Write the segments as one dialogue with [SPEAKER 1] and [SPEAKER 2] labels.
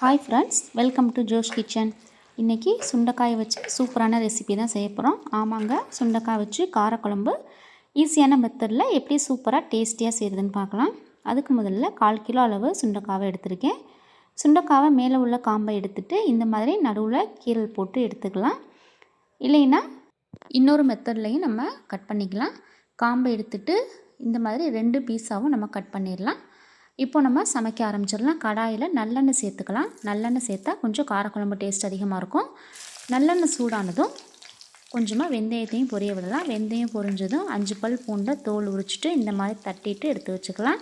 [SPEAKER 1] Hi friends welcome to Josh kitchen இன்றைக்கி சுண்டைக்காய் வச்சு சூப்பரான ரெசிபி தான் செய்ய போகிறோம் ஆமாங்க சுண்டைக்காய் வச்சு காரக்குழம்பு. ஈஸியான மெத்தடில் எப்படி சூப்பராக டேஸ்டியாக செய்கிறதுன்னு பார்க்கலாம். அதுக்கு முதல்ல கால் கிலோ அளவு சுண்டைக்காவை எடுத்திருக்கேன். சுண்டைக்காவை மேலே உள்ள காம்பை எடுத்துகிட்டு இந்த மாதிரி நடுவில் கீரல் போட்டு எடுத்துக்கலாம். இல்லைன்னா இன்னொரு மெத்தட்லையும் நம்ம கட் பண்ணிக்கலாம். காம்பை எடுத்துகிட்டு இந்த மாதிரி ரெண்டு பீஸாகவும் நம்ம கட் பண்ணிடலாம். இப்போ நம்ம சமைக்க ஆரம்பிச்சிடலாம். கடாயில் நல்லெண்ணெய் சேர்த்துக்கலாம். நல்லெண்ணெய் சேர்த்தா கொஞ்சம் காரக்குழம்பு டேஸ்ட் அதிகமாக இருக்கும். நல்லெண்ணெய் சூடானதும் கொஞ்சமாக வெந்தயத்தையும் பொரிய விடலாம். வெந்தயம் பொரிஞ்சதும் அஞ்சு பல் பூண்டை தோல் உரிச்சிட்டு இந்த மாதிரி தட்டிட்டு எடுத்து வச்சுக்கலாம்.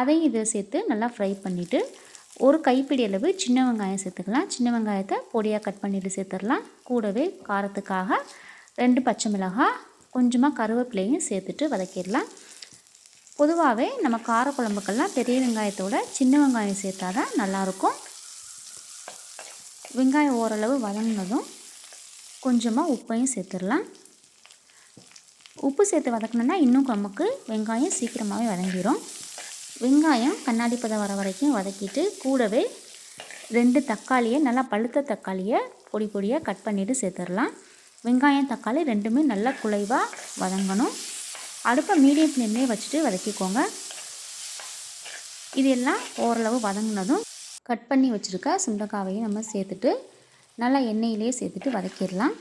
[SPEAKER 1] அதையும் இதை சேர்த்து நல்லா ஃப்ரை பண்ணிவிட்டு ஒரு கைப்பிடி அளவு சின்ன வெங்காயம் சேர்த்துக்கலாம். சின்ன வெங்காயத்தை பொடியாக கட் பண்ணிவிட்டு சேர்த்துடலாம். கூடவே காரத்துக்காக ரெண்டு பச்சை மிளகாய் கொஞ்சமாக கருவேப்பிலையும் சேர்த்துட்டு வதக்கிடலாம். பொதுவாகவே நம்ம காரக்குழம்புக்கெல்லாம் பெரிய வெங்காயத்தோட சின்ன வெங்காயம் சேர்த்தா தான் நல்லாயிருக்கும். வெங்காயம் ஓரளவு வதங்கினதும் கொஞ்சமாக உப்பையும் சேர்த்துடலாம். உப்பு சேர்த்து வதக்கணுன்னா இன்னும் நமக்கு வெங்காயம் சீக்கிரமாகவே வதங்கிடும் வெங்காயம் கண்ணாடி பதம் வர வரைக்கும் வதக்கிட்டு கூடவே ரெண்டு தக்காளியை நல்லா பழுத்த தக்காளியை பொடி பொடியாக கட் பண்ணிவிட்டு சேர்த்துடலாம். வெங்காயம் தக்காளி ரெண்டுமே நல்லா குலைவாக வதங்கணும். அடுப்பை மீடியம் ஃப்ளேம்லேயே வச்சுட்டு வதக்கிக்கோங்க. இது எல்லாம் ஓரளவு வதங்கினதும் கட் பண்ணி வச்சுருக்க சுண்டைக்காவையும் நம்ம சேர்த்துட்டு நல்லா எண்ணெயிலே சேர்த்துட்டு வதக்கிடலாம்.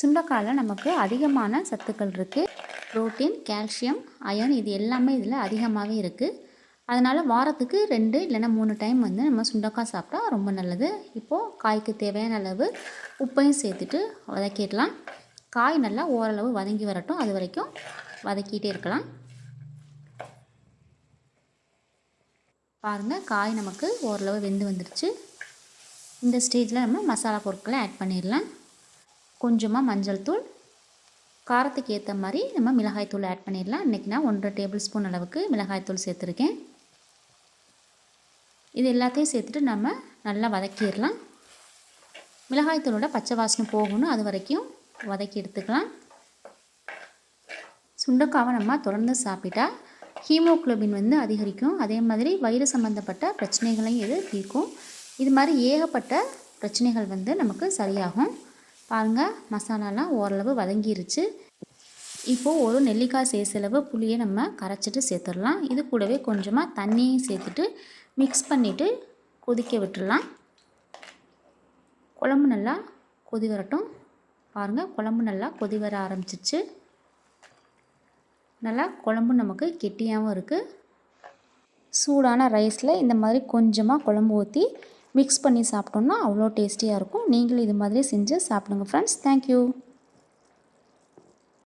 [SPEAKER 1] சுண்டைக்காயில் நமக்கு அதிகமான சத்துக்கள் இருக்குது ப்ரோட்டீன் கால்சியம் அயன் இது எல்லாமே இதில் அதிகமாகவே இருக்குது அதனால் வாரத்துக்கு ரெண்டு இல்லைன்னா மூணு டைம் வந்து நம்ம சுண்டக்காய் சாப்பிட்டா ரொம்ப நல்லது. இப்போது காய்க்கு தேவையான அளவு உப்பையும் சேர்த்துட்டு வதக்கிடலாம். காய் நல்லா ஓரளவு வதங்கி வரட்டும். அது வரைக்கும் வதக்கிட்டே இருக்கலாம். பாருங்கள் காய் நமக்கு ஓரளவு வெந்து வந்துடுச்சு. இந்த ஸ்டேஜில் நம்ம மசாலா பொருட்களை ஆட் பண்ணிடலாம். கொஞ்சமாக மஞ்சள் தூள். காரத்துக்கு ஏற்ற மாதிரி நம்ம மிளகாய் தூள் ஆட் பண்ணிடலாம். இன்றைக்கி நான் ஒன்றரை டேபிள் ஸ்பூன் அளவுக்கு மிளகாய் தூள் சேர்த்துருக்கேன். இது எல்லாத்தையும் சேர்த்துட்டு நம்ம நல்லா வதக்கிடலாம். மிளகாய் தூளோட பச்சை வாசனை போகணும். அது வரைக்கும் வதக்கி எடுத்துக்கலாம். சுண்டக்காவை நம்ம தொடர்ந்து சாப்பிட்டா ஹீமோக்ளோபின் வந்து அதிகரிக்கும். அதே மாதிரி வயிறு சம்மந்தப்பட்ட பிரச்சனைகளையும் இது தீர்க்கும். இது மாதிரி ஏகப்பட்ட பிரச்சனைகள் வந்து நமக்கு சரியாகும். பாருங்கள் மசாலாலாம் ஓரளவு வதங்கிருச்சு. இப்போது ஒரு நெல்லிக்காய் சேசளவு புளியை நம்ம கரைச்சிட்டு சேர்த்துடலாம். இது கூடவே கொஞ்சமாக தண்ணியும் சேர்த்துட்டு மிக்ஸ் பண்ணிவிட்டு கொதிக்க விட்டுடலாம். குழம்பு நல்லா கொதி வரட்டும். பாருங்கள் குழம்பு நல்லா கொதி வர ஆரம்பிச்சிச்சு நல்லா குழம்பு நமக்கு கெட்டியாகவும் இருக்குது சூடான ரைஸில் இந்த மாதிரி கொஞ்சமாக குழம்பு ஊற்றி மிக்ஸ் பண்ணி சாப்பிட்டோம்னா அவ்வளோ டேஸ்டியாக இருக்கும். நீங்களும் இது மாதிரி செஞ்சு சாப்பிடுங்க ஃப்ரெண்ட்ஸ் தேங்க்யூ